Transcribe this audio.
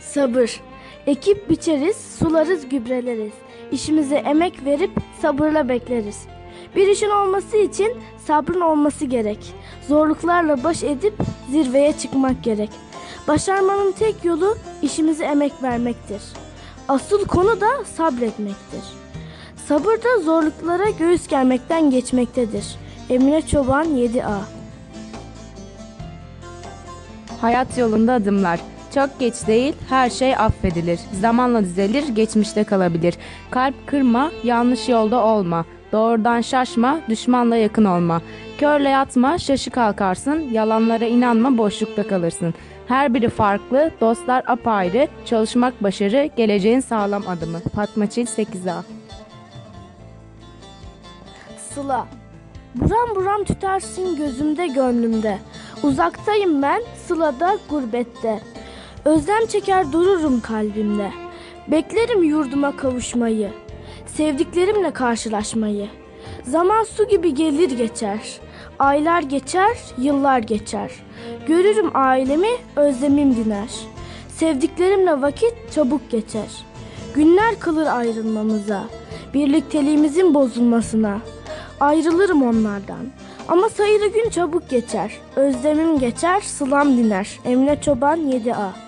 Sabır. Ekip biçeriz, sularız, gübreleriz. İşimize emek verip sabırla bekleriz. Bir işin olması için sabrın olması gerek. Zorluklarla baş edip zirveye çıkmak gerek. Başarmanın tek yolu işimize emek vermektir. Asıl konu da sabretmektir. Sabır da zorluklara göğüs germekten geçmektedir. Emine Çoban 7A Hayat yolunda adımlar. Çok geç değil, her şey affedilir. Zamanla düzelir, geçmişte kalabilir. Kalp kırma, yanlış yolda olma. Doğrudan şaşma, düşmanla yakın olma. Körle yatma, şaşı kalkarsın. Yalanlara inanma, boşlukta kalırsın. Her biri farklı, dostlar apayrı. Çalışmak başarı, geleceğin sağlam adımı. Fatma Çil 8A Sıla Buram buram tütersin gözümde gönlümde Uzaktayım ben sılada gurbette Özlem çeker dururum kalbimde. Beklerim yurduma kavuşmayı Sevdiklerimle karşılaşmayı. Zaman su gibi gelir geçer Aylar geçer, yıllar geçer. Görürüm ailemi, özlemim diner. Sevdiklerimle vakit çabuk geçer. Günler kılır ayrılmamıza Birlikteliğimizin bozulmasına. Ayrılırım onlardan Ama sayılı gün çabuk geçer. Özlemim geçer, sılam diner. Emine Çoban 7A